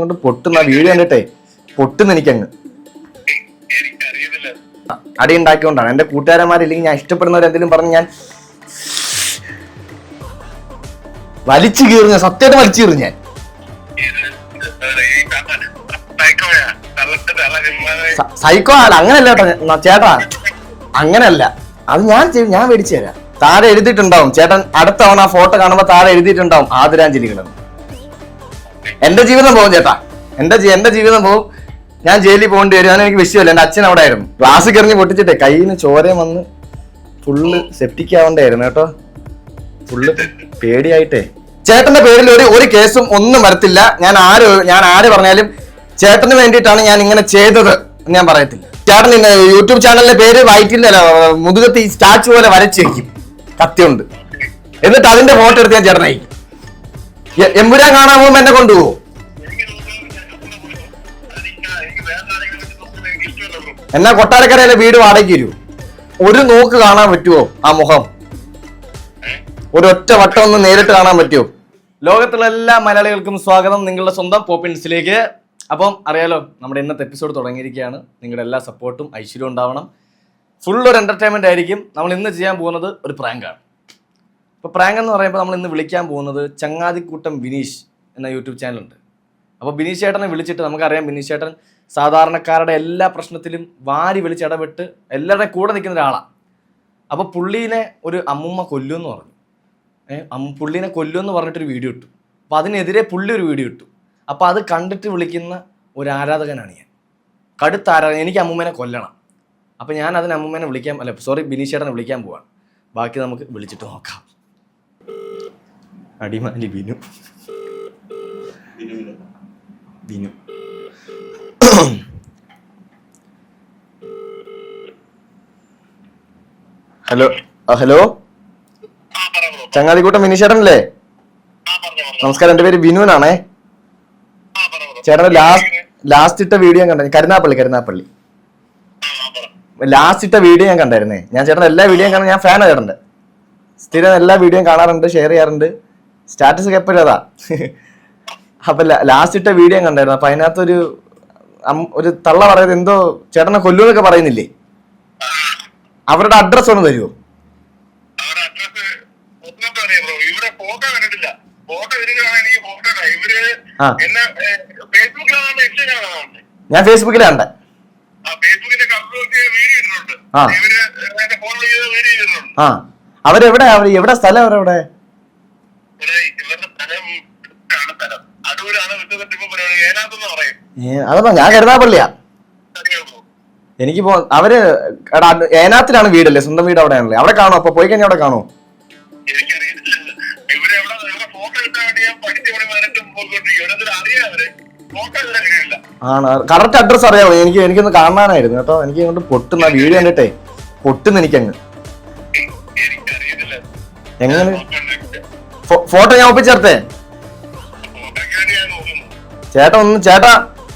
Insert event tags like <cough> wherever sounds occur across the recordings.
കൊണ്ട് പൊട്ടുന്ന വീഡിയോ കണ്ടിട്ടേ പൊട്ടുന്ന എനിക്കങ്ങ്. അടി ഉണ്ടാക്കിക്കൊണ്ടാണ്. എന്റെ കൂട്ടുകാരന്മാരില്ലെങ്കിൽ ഞാൻ ഇഷ്ടപ്പെടുന്നവർ എന്തെങ്കിലും പറഞ്ഞ് ഞാൻ വലിച്ചു കീറുഞ്ഞ സത്യമായിട്ട് വലിച്ചു കീറും ഞാൻ. സൈക്കോ ആണ് അങ്ങനല്ല കേട്ടോ ചേട്ടാ. അങ്ങനല്ല. അത് ഞാൻ ഞാൻ മേടിച്ചു തരാം. താഴെ എഴുതിയിട്ടുണ്ടാവും. ചേട്ടൻ അടുത്തവണ ആ ഫോട്ടോ കാണുമ്പോ താഴെ എഴുതിയിട്ടുണ്ടാവും ആദരാഞ്ജലികളെന്ന്. എന്റെ ജീവിതം പോകും ചേട്ടാ. എന്റെ എന്റെ ജീവിതം പോകും. ഞാൻ ജയിലിൽ പോകേണ്ടി വരും. അതെനിക്ക് എനിക്ക് വിഷയമല്ല. എന്റെ അച്ഛൻ അവിടെ ആയിരുന്നു. ക്ലാസ് കറിഞ്ഞ് പൊട്ടിച്ചിട്ടേ കയ്യിൽ നിന്ന് ചോരയും വന്ന് ഫുള്ള് സെപ്റ്റിക് ആവണ്ടായിരുന്നു കേട്ടോ. ഫുള്ള് പേടിയായിട്ടേ. ചേട്ടന്റെ പേരിൽ ഒരു ഒരു കേസും ഒന്നും വരത്തില്ല. ഞാൻ ആര് ഞാൻ ആര് പറഞ്ഞാലും ചേട്ടന് വേണ്ടിയിട്ടാണ് ഞാൻ ഇങ്ങനെ ചെയ്തത് ഞാൻ പറയത്തില്ല. ചേട്ടൻ യൂട്യൂബ് ചാനലിന്റെ പേര് വൈറ്റില്ല മുതുകത്ത് സ്റ്റാച്ചു പോലെ വരച്ച് വെക്കും കത്തിയുണ്ട്. എന്നിട്ട് അതിന്റെ ഫോട്ടോ എടുത്ത് ഞാൻ എ- എമ്പുരാൻ കാണാൻ പോകുമ്പോ എന്നെ കൊണ്ടുപോകും എന്നാ കൊട്ടാരക്കരയിലെ വീട് വാടകയ്ക്ക് വരൂ ഒരു നോക്ക് കാണാൻ പറ്റുമോ ആ മുഖം? ഒരൊറ്റ വട്ടം ഒന്ന് നേരിട്ട് കാണാൻ പറ്റുമോ ലോകത്തുള്ള എല്ലാ മലയാളികൾക്കും സ്വാഗതം. നിങ്ങളുടെ സ്വന്തം പോപ്പിൻസിലേക്ക് അപ്പം അറിയാലോ നമ്മുടെ ഇന്നത്തെ എപ്പിസോഡ് തുടങ്ങിയിരിക്കുകയാണ്. നിങ്ങളുടെ എല്ലാ സപ്പോർട്ടും ഐശ്വര്യവും ഉണ്ടാവണം. ഫുൾ ഒരു എന്റർടൈൻമെന്റ് ആയിരിക്കും. നമ്മൾ ഇന്ന് ചെയ്യാൻ പോകുന്നത് ഒരു പ്രാങ്കാണ് അപ്പോൾ പ്രാങ്ക് എന്ന് പറയുമ്പോൾ നമ്മൾ ഇന്ന് വിളിക്കാൻ പോകുന്നത് ചങ്ങാതിക്കൂട്ടം വിനീഷ് എന്ന യൂട്യൂബ് ചാനലുണ്ട്. അപ്പോൾ ബിനീഷ് ചേട്ടനെ വിളിച്ചിട്ട് നമുക്കറിയാം ബിനീഷ് ചേട്ടൻ സാധാരണക്കാരുടെ എല്ലാ പ്രശ്നത്തിലും വാരി വിളിച്ച് ഇടപെട്ട് എല്ലാവരുടെയും കൂടെ നിൽക്കുന്ന ഒരാളാണ് അപ്പോൾ പുള്ളീനെ ഒരു അമ്മുമ്മ കൊല്ലുമെന്ന് പറഞ്ഞു. ഏഹ് പുള്ളീനെ കൊല്ലുമെന്ന് പറഞ്ഞിട്ടൊരു വീഡിയോ ഇട്ടു. അപ്പോൾ അതിനെതിരെ പുള്ളി ഒരു വീഡിയോ ഇട്ടു. അപ്പോൾ അത് കണ്ടിട്ട് വിളിക്കുന്ന ഒരു ആരാധകനാണ് ഞാൻ. കടുത്ത ആരാധകൻ എനിക്ക് അമ്മുമ്മേനെ കൊല്ലണം. അപ്പോൾ ഞാൻ അതിന് അമ്മുമ്മേനെ വിളിക്കാൻ അല്ല സോറി ബിനീഷ് ചേട്ടനെ വിളിക്കാൻ പോവാണ്. ബാക്കി നമുക്ക് വിളിച്ചിട്ട് നോക്കാം. അടിമാലി ബിനു? ബിനു. ഹലോ ആ, ഹലോ? ആ പറ ബ്രോ ചങ്ങാതിക്കൂട്ടം പറഞ്ഞോ നമസ്കാരം എന്റെ പേര് ബിനു എന്നാണേ ആ പറ ബ്രോ ലാസ്റ്റ് ലാസ്റ്റ് ഇട്ട വീഡിയോ ഞാൻ കണ്ടായിരുന്നു. കരുനാപ്പള്ളി കരുനാപ്പള്ളി. ആ ആ പറ ലാസ്റ്റ് ഇട്ട വീഡിയോ ഞാൻ കണ്ടായിരുന്നേ. ഞാൻ ചേട്ടൻ എല്ലാ വീഡിയോയും കാണാൻ ഞാൻ ഫാൻ ചേട്ടന്റെ. സ്ഥിരം എല്ലാ വീഡിയോയും കാണാറുണ്ട് ഷെയർ ചെയ്യാറുണ്ട്. സ്റ്റാറ്റസ് ഒക്കെ എപ്പോഴും അതാ. അപ്പൊ ലാസ്റ്റ് ഇട്ട വീഡിയോ കണ്ടായിരുന്നു. അപ്പൊ അതിനകത്തൊരു ഒരു തള്ള പറയുന്നത് എന്തോ ചേട്ടനെ കൊല്ലൂന്നൊക്കെ പറയുന്നില്ലേ? അവരുടെ അഡ്രസ് ഒന്ന് തരുമോ ഞാൻ ഫേസ്ബുക്കിലാണ് അവരെവിടെ അവർ എവിടെ സ്ഥലം? അവരെവിടെ? ഏ, ഞാൻ കരുതാപ്പള്ളിയാ എനിക്ക് പോ അവർ എടാ ഏനാത്തിലാണ് വീടല്ലേ? സ്വന്തം വീട് അവിടെയാണല്ലേ? അവിടെ കാണോ അപ്പൊ പോയി കഴിഞ്ഞാൽ അവിടെ കാണോ ആണ്. കറക്റ്റ് അഡ്രസ് അറിയാവോ? എനിക്ക് എനിക്കൊന്ന് കാണാനായിരുന്നു കേട്ടോ. എനിക്ക് കൊണ്ട് പൊട്ടുന്ന വീഡിയോ കണ്ടിട്ടേ പൊട്ടുന്ന എനിക്കങ്ങ് എങ്ങനെ? ഫോട്ടോ ഞാൻ ഒപ്പിച്ചേർത്തേ ചേട്ടൻ ഒന്ന് ചേട്ടാ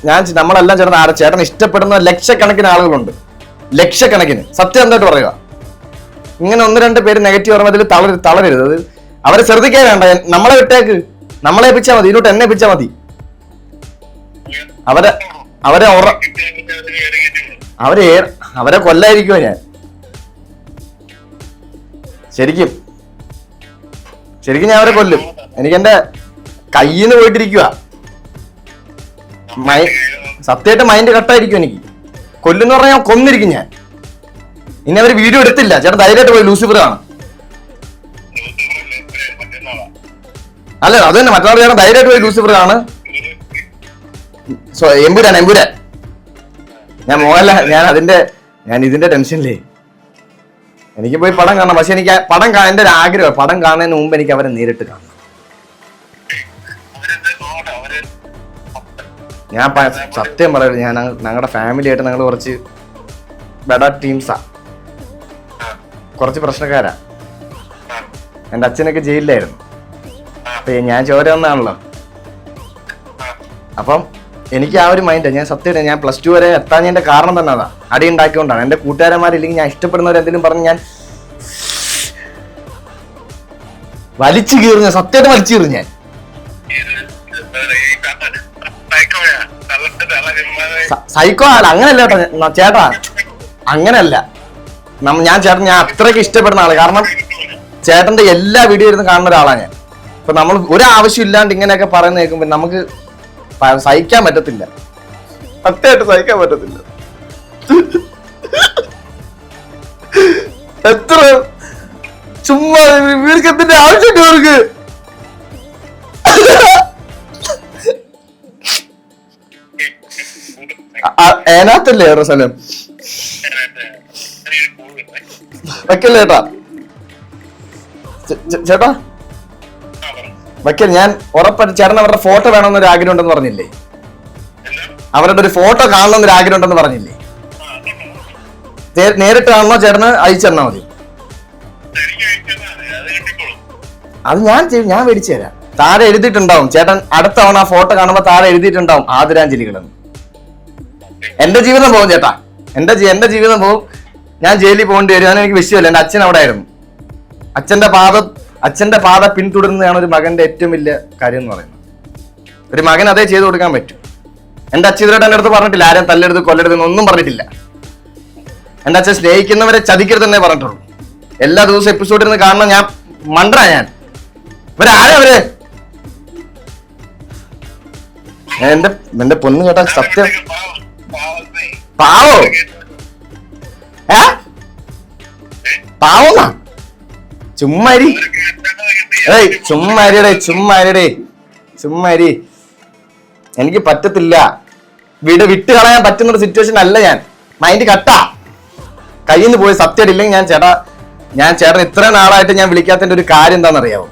ഞാൻ നമ്മളെല്ലാം ചേട്ടൻ ആരാ? ചേട്ടൻ ഇഷ്ടപ്പെടുന്ന ലക്ഷക്കണക്കിന് ആളുകളുണ്ട്. ലക്ഷക്കണക്കിന്. സത്യം എന്തായിട്ട് പറയുക? ഇങ്ങനെ ഒന്ന് രണ്ട് പേര് നെഗറ്റീവ് പറയുമ്പോൾ അതിൽ തളര തളരരുത്. അത് അവരെ ശ്രദ്ധിക്കാൻ വേണ്ട. നമ്മളെ വിട്ടേക്ക്. നമ്മളെ ഏൽപ്പിച്ചാൽ മതി. ഇതിലോട്ട് എന്നെ ഏൽപ്പിച്ചാൽ മതി. അവരെ അവരെ ഉറ അവരെ അവരെ കൊല്ലായിരിക്കുമോ ഞാൻ. ശരിക്കും. ശരിക്കും ഞാൻ അവരെ കൊല്ലും. എനിക്ക് എന്റെ കയ്യിൽ നിന്ന് പോയിട്ടിരിക്കുക സത്യമായിട്ട് മൈൻഡ് കട്ടായിരിക്കും എനിക്ക്. കൊല്ലുന്ന പറഞ്ഞാൽ ഞാൻ കൊന്നിരിക്കും ഞാൻ. ഇനി അവർ വീഡിയോ എടുത്തില്ല. ചേട്ടൻ ധൈര്യമായിട്ട് പോയി ലൂസിഫർ ആണ് അല്ല അത് തന്നെ. മറ്റൊരാൾ ചേട്ടൻ ധൈര്യമായിട്ട് പോയി ലൂസിഫർ ആണ് എമ്പുരാൻ എമ്പുരാൻ. ഞാൻ മോഹൻലാൽ ഞാൻ അതിന്റെ ഞാൻ ഇതിന്റെ ടെൻഷനിലേ എനിക്ക് പോയി പടം കാണണം. പക്ഷെ എനിക്ക് പടം എന്റെ ഒരു ആഗ്രഹം. പടം കാണുന്നതിന് മുമ്പ് എനിക്ക് അവരെ നേരിട്ട് കാണണം. ഞാൻ സത്യം പറയരുത്. ഞാൻ ഞങ്ങളുടെ ഫാമിലി ആയിട്ട് ഞങ്ങൾ കുറച്ച് ബെഡ ടീംസാ. കുറച്ച് പ്രശ്നക്കാരാ. എന്റെ അച്ഛനൊക്കെ ജയിലിലായിരുന്നു. അപ്പൊ ഞാൻ ചോര ഒന്നാണല്ലോ അപ്പം എനിക്ക് ആ ഒരു മൈൻഡ് ഞാൻ സത്യം ഞാൻ പ്ലസ് ടു വരെ എത്താൻ എത്താഞ്ഞതിന്റെ കാരണം തന്നെ അതാ. അടി ഉണ്ടാക്കിക്കൊണ്ടാണ് എന്റെ കൂട്ടുകാരന്മാരില്ലെങ്കിൽ ഞാൻ ഇഷ്ടപ്പെടുന്നവരെന്തെങ്കിലും പറഞ്ഞ് ഞാൻ വലിച്ചു കീറിഞ്ഞ സത്യമായിട്ട് വലിച്ചു കീറും ഞാൻ. സൈക്കോ ആണ് അങ്ങനല്ല ഞാൻ- ചേട്ടാ. അങ്ങനല്ല. ഞാൻ ചേട്ടൻ ഞാൻ അത്രയ്ക്ക് ഇഷ്ടപ്പെടുന്ന ആൾ. കാരണം ചേട്ടന്റെ എല്ലാ വീഡിയോ ഇരുന്ന് കാണുന്ന ഒരാളാണ് ഞാൻ. അപ്പൊ നമ്മൾ ഒരാവശ്യം ഇല്ലാണ്ട് ഇങ്ങനെയൊക്കെ പറയുന്ന കേൾക്കുമ്പോ നമുക്ക് സഹിക്കാൻ പറ്റത്തില്ല. സത്യമായിട്ട് സഹിക്കാൻ പറ്റത്തില്ല. എത്ര? ചുമ്മാ വീർക്കത്തിന്റെ ആവശ്യം ആവശ്യമുണ്ട് ഇവർക്ക്? അ- അ- അതിനകത്തല്ലേ വേറെ സ്ഥലം വെക്കല്ലേട്ടാ ചേട്ടാ? വയ്ക്കൽ ഞാൻ ഉറപ്പായിട്ട് ചേട്ടൻ അവരുടെ ഫോട്ടോ വേണമെന്നൊരു ആഗ്രഹം ഉണ്ടെന്ന് പറഞ്ഞില്ലേ? അവരുടെ ഒരു ഫോട്ടോ കാണണമെന്നൊരു ആഗ്രഹം ഉണ്ടെന്ന് പറഞ്ഞില്ലേ നേരിട്ട് കാണണോ ചേട്ടന് അയച്ചു തന്നാ മതി. അത് ഞാൻ ഞാൻ മേടിച്ചു തരാം. താഴെ എഴുതിയിട്ടുണ്ടാവും ചേട്ടൻ അടുത്ത തവണ ആ ഫോട്ടോ കാണുമ്പോ താഴെ എഴുതിയിട്ടുണ്ടാവും ആദരാഞ്ജലികളെന്ന്. എന്റെ ജീവിതം പോകും ചേട്ടാ. എന്റെ എന്റെ ജീവിതം പോകും. ഞാൻ ജയിലിൽ പോകേണ്ടി വരും അതെനിക്ക് വിഷയമല്ല എന്റെ അച്ഛൻ അവിടെ ആയിരുന്നു അച്ഛന്റെ പാത അച്ഛന്റെ പാത പിന്തുടരുന്നതാണ് ഒരു മകന്റെ ഏറ്റവും വലിയ കാര്യം എന്ന് പറയുന്നത്. ഒരു മകൻ അതേ ചെയ്തു കൊടുക്കാൻ പറ്റും. എന്റെ അച്ഛൻ ഇതുവരെ എന്റെ അടുത്ത് പറഞ്ഞിട്ടില്ല. ആരും തല്ലെടുത്ത് കൊല്ലരുത് ഒന്നും പറഞ്ഞിട്ടില്ല. എന്റെ അച്ഛൻ സ്നേഹിക്കുന്നവരെ ചതിക്കരുതെന്നേ പറഞ്ഞിട്ടുള്ളൂ. എല്ലാ ദിവസവും എപ്പിസോഡിൽ നിന്ന് കാണണം ഞാൻ മണ്ട ഞാൻ. ഇവരാരാ അവർ എന്റെ എന്റെ പൊന്നു കേട്ടാ സത്യം. പാവോ. ഏ? പാവന്നാ ചുമ്മാരി. ഏയ് ചുമ്മാരിടേ ചുമ്മാരിടേ ചുമ്മാരി. എനിക്ക് പറ്റത്തില്ല. വീട് വിട്ട് കളയാൻ പറ്റുന്ന ഒരു സിറ്റുവേഷൻ അല്ല ഞാൻ. മൈൻഡ് കട്ടാ. കയ്യിൽ നിന്ന് പോയി സത്യം ഇല്ലെങ്കിൽ ഞാൻ ചേട്ടാ ഞാൻ ചേട്ടൻ ഇത്ര നാളായിട്ട് ഞാൻ വിളിക്കാത്തതിന്റെ ഒരു കാര്യം എന്താണെന്നറിയാവോ?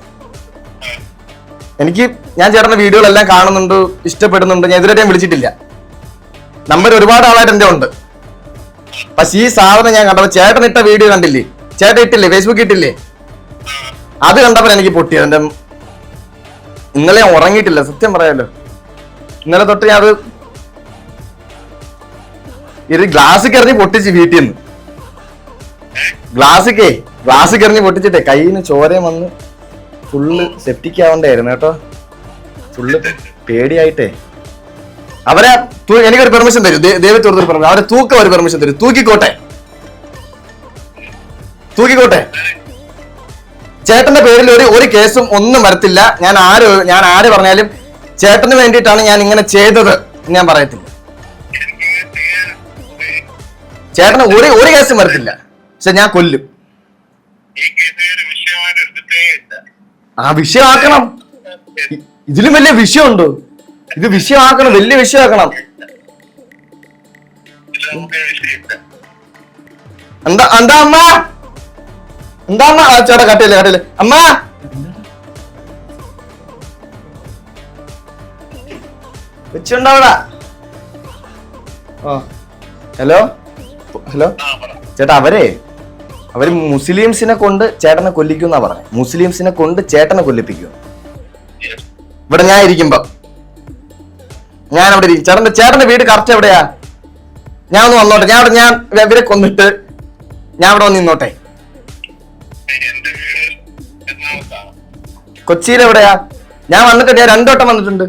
എനിക്ക് ഞാൻ ചേട്ടന്റെ വീഡിയോകളെല്ലാം കാണുന്നുണ്ട് ഇഷ്ടപ്പെടുന്നുണ്ട് ഞാൻ ഇതുവരെ ഞാൻ വിളിച്ചിട്ടില്ല. നമ്പർ ഒരുപാട് ആളായിട്ട് എന്റെ ഉണ്ട്. പക്ഷെ ഈ സാധനം ഞാൻ കണ്ടപ്പോ ചേട്ടൻ ഇട്ട വീഡിയോ കണ്ടില്ലേ? ചേട്ടൻ ഇട്ടില്ലേ? ഫേസ്ബുക്ക് ഇട്ടില്ലേ? അത് കണ്ടപ്പോൾ എനിക്ക് പൊട്ടി. എന്റെ ഇന്നലെ ഞാൻ ഉറങ്ങിയിട്ടില്ല സത്യം പറയാലോ. ഇന്നലെ തൊട്ട് ഞാൻ അത് ഇത് ഗ്ലാസ് കറിഞ്ഞ് പൊട്ടിച്ച് വീട്ടിൽ നിന്ന്. ഗ്ലാസ്ക്കേ ഗ്ലാസ് കറിഞ്ഞ് പൊട്ടിച്ചിട്ടേ കയ്യിന് ചോരയും വന്ന് ഫുള്ള് സെപ്റ്റിക് ആവണ്ടായിരുന്നു കേട്ടോ. ഫുള്ള് പേടിയായിട്ടേ. അവരെ എനിക്കൊരു പെർമിഷൻ തരും. ദേ- ദൈവത്തെ ഒരു പെർമിഷൻ അവരെ തൂക്കം ഒരു പെർമിഷൻ തരും. തൂക്കിക്കോട്ടെ. തൂക്കിക്കോട്ടെ. ചേട്ടന്റെ പേരിൽ ഒരു ഒരു കേസും ഒന്നും വരത്തില്ല. ഞാൻ ആര് ഞാൻ ആര് പറഞ്ഞാലും ചേട്ടന് വേണ്ടിയിട്ടാണ് ഞാൻ ഇങ്ങനെ ചെയ്തത് ഞാൻ പറയത്തില്ല. ചേട്ടന് ഒരു ഒരു കേസും വരത്തില്ല. പക്ഷെ ഞാൻ കൊല്ലും. ആ വിഷയമാക്കണം. ഇതിലും വലിയ വിഷയമുണ്ടോ. ഇത് വിഷയമാക്കണം വലിയ വിഷയമാക്കണം. എന്താ എന്താ അമ്മ? എന്താ അമ്മ? ആ, ചേട്ടാ കട്ടിയില്ല കട്ടിയില്ല അമ്മ! ആ. ഹലോ? ഹലോ? ചേട്ടാ അവരെ അവർ മുസ്ലിംസിനെ കൊണ്ട് ചേട്ടനെ കൊല്ലിക്കുന്നാ പറഞ്ഞു. മുസ്ലിംസിനെ കൊണ്ട് ചേട്ടനെ കൊല്ലിപ്പിക്കും. ഇവിടെ ഞാൻ ഇരിക്കുമ്പോ. ഞാൻ അവിടെ ഇരിക്കും. ചേട്ടന്റെ ചേട്ടന്റെ വീട് കറക്റ്റ് എവിടെയാ? ഞാൻ ഒന്ന് വന്നോട്ടെ. ഞാൻ അവിടെ ഞാൻ ഇവരെ കൊന്നിട്ട് ഞാൻ അവിടെ വന്ന് നിന്നോട്ടെ. എന്റെ വീട് എറണാകുളത്താണ് കൊച്ചിയിൽ എവിടെയാ? ഞാൻ വന്നിട്ടുണ്ട് ഞാൻ രണ്ടോട്ടം വന്നിട്ടുണ്ട്.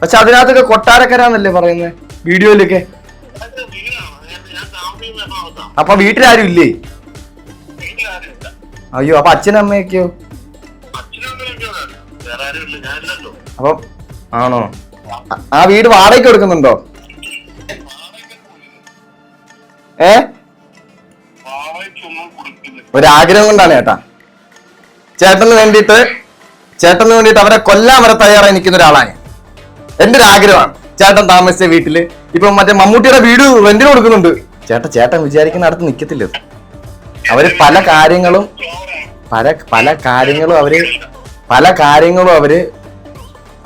പക്ഷെ അതിനകത്തൊക്കെ കൊട്ടാരക്കരാന്നല്ലേ പറയുന്നത് വീഡിയോയിലൊക്കെ? അപ്പൊ വീട്ടിലാരും ഇല്ലേ? അയ്യോ അപ്പൊ അച്ഛനും അമ്മയൊക്കെയോ? അപ്പൊ ആണോ? ആ വീട് വാടകയ്ക്ക് കൊടുക്കുന്നുണ്ടോ? ഏ? ഒരാഗ്രഹം കൊണ്ടാണ് ചേട്ടാ ചേട്ടന് വേണ്ടിയിട്ട് ചേട്ടന് വേണ്ടിയിട്ട് അവരെ കൊല്ലാൻ വരെ തയ്യാറായി നിൽക്കുന്ന ഒരാളാണ്. എന്റെ ഒരു ആഗ്രഹമാണ് ചേട്ടൻ താമസിച്ച വീട്ടിൽ ഇപ്പൊ മറ്റേ മമ്മൂട്ടിയുടെ വീട് റെന്റിന് കൊടുക്കുന്നുണ്ട്. ചേട്ടൻ ചേട്ടൻ വിചാരിക്കുന്ന അടുത്ത് നിൽക്കത്തില്ല അവർ പല കാര്യങ്ങളും പല പല കാര്യങ്ങളും അവർ പല കാര്യങ്ങളും അവർ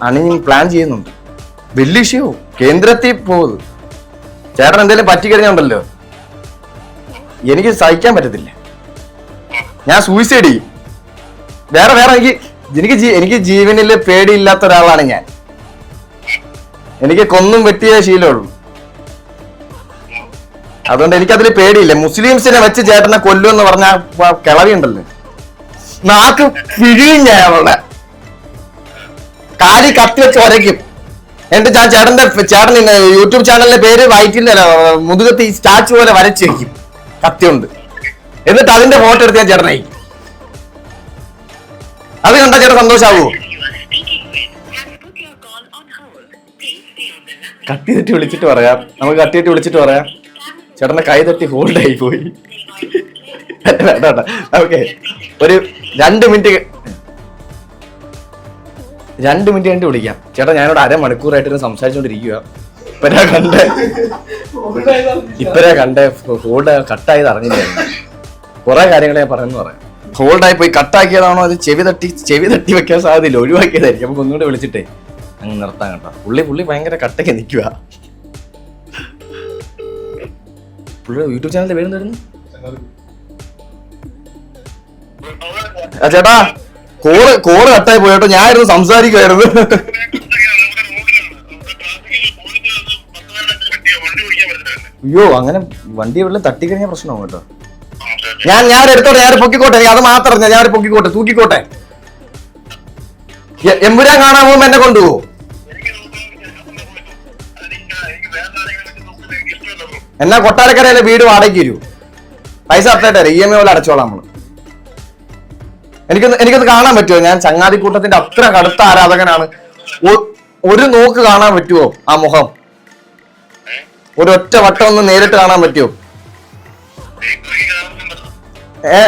അണിഞ്ഞ് പ്ലാൻ ചെയ്യുന്നുണ്ട്. വലിയ ഇഷ്യോ കേന്ദ്രത്തിൽ പോകുന്നത്. ചേട്ടൻ എന്തെങ്കിലും പറ്റിക്കഴിഞ്ഞുണ്ടല്ലോ എനിക്ക് സഹിക്കാൻ പറ്റത്തില്ല. ഞാൻ സൂയിസൈഡ് ചെയ്യും. വേറെ വേറെ എനിക്ക് എനിക്ക് എനിക്ക് ജീവനിൽ പേടിയില്ലാത്ത ഒരാളാണ് ഞാൻ. എനിക്ക് കൊന്നും വെട്ടിയ ശീലമുള്ളൂ. അതുകൊണ്ട് എനിക്കതിൽ പേടിയില്ല. മുസ്ലിംസിനെ വെച്ച് ചേട്ടനെ കൊല്ലു എന്ന് പറഞ്ഞ കിളവി ഉണ്ടല്ലോ നാക്ക് പിഴിയും ഞാൻ അവളുടെ. കാലി കത്തി വെച്ച് ഒരയ്ക്കും. എന്നിട്ട് ഞാൻ ചേട്ടന്റെ ചേട്ടൻ യൂട്യൂബ് ചാനലിന്റെ പേര് വയറ്റിൽ മുതുകത്ത് സ്റ്റാച്ചു പോലെ വരച്ചു വെക്കും കത്തി കൊണ്ട് എന്നിട്ട് അതിന്റെ ഫോട്ടോ എടുത്ത് ചേട്ടനായി. അത് കണ്ട ചേട്ടൻ സന്തോഷാവോ. കത്തി തട്ടി വിളിച്ചിട്ട് പറയാം. നമുക്ക് കത്തി തട്ടി വിളിച്ചിട്ട് പറയാം. ചേട്ടന്റെ കൈ തട്ടി ഹോൾഡ് ആയി പോയി ഓക്കെ ഒരു രണ്ട് മിനിറ്റ് രണ്ട് മിനിറ്റ് കഴിഞ്ഞിട്ട് വിളിക്കാം. ചേട്ടാ ഞാനിവിടെ അരമണിക്കൂറായിട്ട് സംസാരിച്ചുകൊണ്ടിരിക്കുക ഇപ്പരാ കണ്ടേ. <laughs> ഇപ്പരാ കണ്ടേ. ഹോൾഡ് കട്ടായത് അറിഞ്ഞില്ല കുറെ കാര്യങ്ങൾ ഞാൻ പറയുന്നു പറയാം. ഹോൾഡായി പോയി കട്ടാക്കിയതാണോ അത്? ചെവി തട്ടി ചെവി തട്ടി വെക്കാൻ സാധ്യതയില്ല. ഒഴിവാക്കിയതായിരിക്കും. അപ്പൊ ഒന്നുകൂടെ വിളിച്ചിട്ടേ അങ്ങ് നിർത്താൻ കേട്ടോ. പുള്ളി പുള്ളി ഭയങ്കര കട്ടയ്ക്ക് നിൽക്കുക പുള്ളിയുടെ യൂട്യൂബ് ചാനലിൽ വരുന്നു ചേട്ടാ കോൾ കോൾ കട്ടായി പോയി കേട്ടോ. ഞാനായിരുന്നു സംസാരിക്കുമായിരുന്നു <laughs> അയ്യോ അങ്ങനെ വണ്ടി വെള്ളം തട്ടിക്കഴിഞ്ഞ പ്രശ്നമാവും കേട്ടോ. ഞാൻ ഞാൻ എടുത്തോട്ടെ ഞാൻ പൊക്കിക്കോട്ടെ അത് മാത്രം ഞാൻ പൊക്കിക്കോട്ടെ തൂക്കിക്കോട്ടെ. എമ്പുരാൻ കാണാൻ പോകുമ്പോ എന്നെ കൊണ്ടുപോകും എന്നാ കൊട്ടാരക്കരയിലെ വീട് വാടകയ്ക്ക് വരൂ പൈസ അത്തേട്ടെ ഇ എം ഐ പോലെ അടച്ചോളാം നമ്മൾ. എനിക്കൊന്ന് എനിക്കൊന്ന് കാണാൻ പറ്റുമോ? ഞാൻ ചങ്ങാതി കൂട്ടത്തിന്റെ അത്ര കടുത്ത ആരാധകനാണ്. ഒരു നോക്ക് കാണാൻ പറ്റുമോ ആ മുഖം? ഒരു ഒറ്റ വട്ടം ഒന്ന് നേരിട്ട് കാണാൻ പറ്റുമോ? ഏ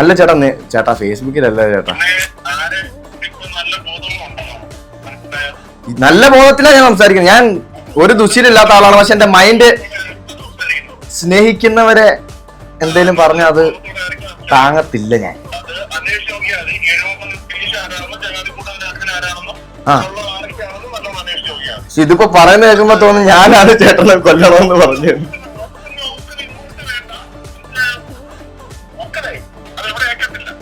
അല്ല ചേട്ടാ ചേട്ടാ ഫേസ്ബുക്കിലല്ല ചേട്ടാ. നല്ല ബോധത്തിലാണ് ഞാൻ സംസാരിക്കുന്നത്. ഞാൻ ഒരു ദുശീലില്ലാത്ത ആളാണ് പക്ഷെ എന്റെ മൈൻഡ് സ്നേഹിക്കുന്നവരെ എന്തേലും പറഞ്ഞ അത് താങ്ങത്തില്ല ഞാൻ. ആ. പക്ഷെ ഇതിപ്പോ പറയുന്ന കേൾക്കുമ്പോ തോന്നുന്നു ഞാനാണ് ചേട്ടനെ കൊല്ലണമെന്ന് പറഞ്ഞു.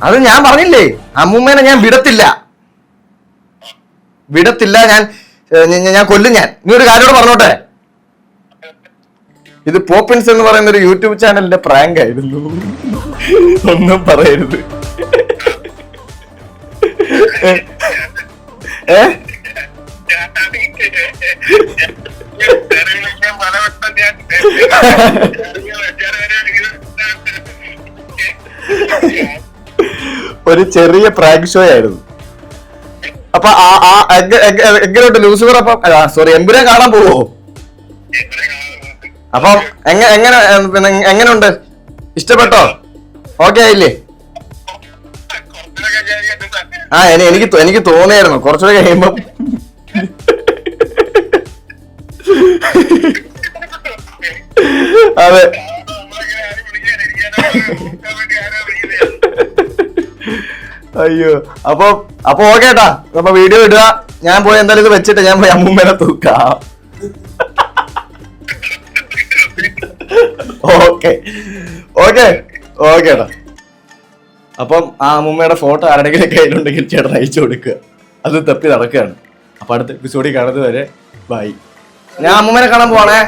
അത് ഞാൻ പറഞ്ഞില്ലേ? അമ്മൂമ്മേനെ ഞാൻ വിടത്തില്ല. വിടത്തില്ല ഞാൻ ഞാൻ കൊല്ലും ഞാൻ. നീ ഒരു കാര്യം കൂടെ പറഞ്ഞോട്ടെ? ഇത് പോപ്പിൻസ് എന്ന് പറയുന്ന ഒരു യൂട്യൂബ് ചാനലിന്റെ പ്രാങ്ക് ആയിരുന്നു ഒന്നും പറയരുത്. ഏ? ഒരു ചെറിയ പ്രാങ്ക് ഷോ ആയിരുന്നു. അപ്പൊ എങ്ങനെയുണ്ട്? ലൂസിഫർ അപ്പൊ സോറി എമ്പുരാൻ കാണാൻ പോവോ? അപ്പം എങ്ങനെ പിന്നെ എങ്ങനെയുണ്ട്? ഇഷ്ടപ്പെട്ടോ? ഓക്കെ ആയില്ലേ? ആ എനിക്ക് എനിക്ക് തോന്നിയായിരുന്നു. കുറച്ചുകൂടെ കഴിയുമ്പം അതെ. അയ്യോ. അപ്പൊ അപ്പൊ ഓക്കേട്ടാ അപ്പൊ വീഡിയോ ഇടുക. ഞാൻ പോയി എന്തായാലും ഇത് വെച്ചിട്ട് ഞാൻ പോയി അമ്മൂമ്മേനെ തൂക്കാം. ഓക്കെ ഓക്കെ ഓക്കേട്ടാ അപ്പം ആ അമ്മൂമ്മയുടെ ഫോട്ടോ ആരുടെങ്കിലും കയ്യിലുണ്ടെങ്കിൽ ചേട്ടൻ അയച്ചു കൊടുക്കുക. അത് തപ്പി നടക്കുകയാണ്. അപ്പൊ അടുത്ത എപ്പിസോഡിൽ കാണുന്നത് വരെ ബൈ ഞാൻ അമ്മൂമ്മേനെ കാണാൻ പോവാണേ.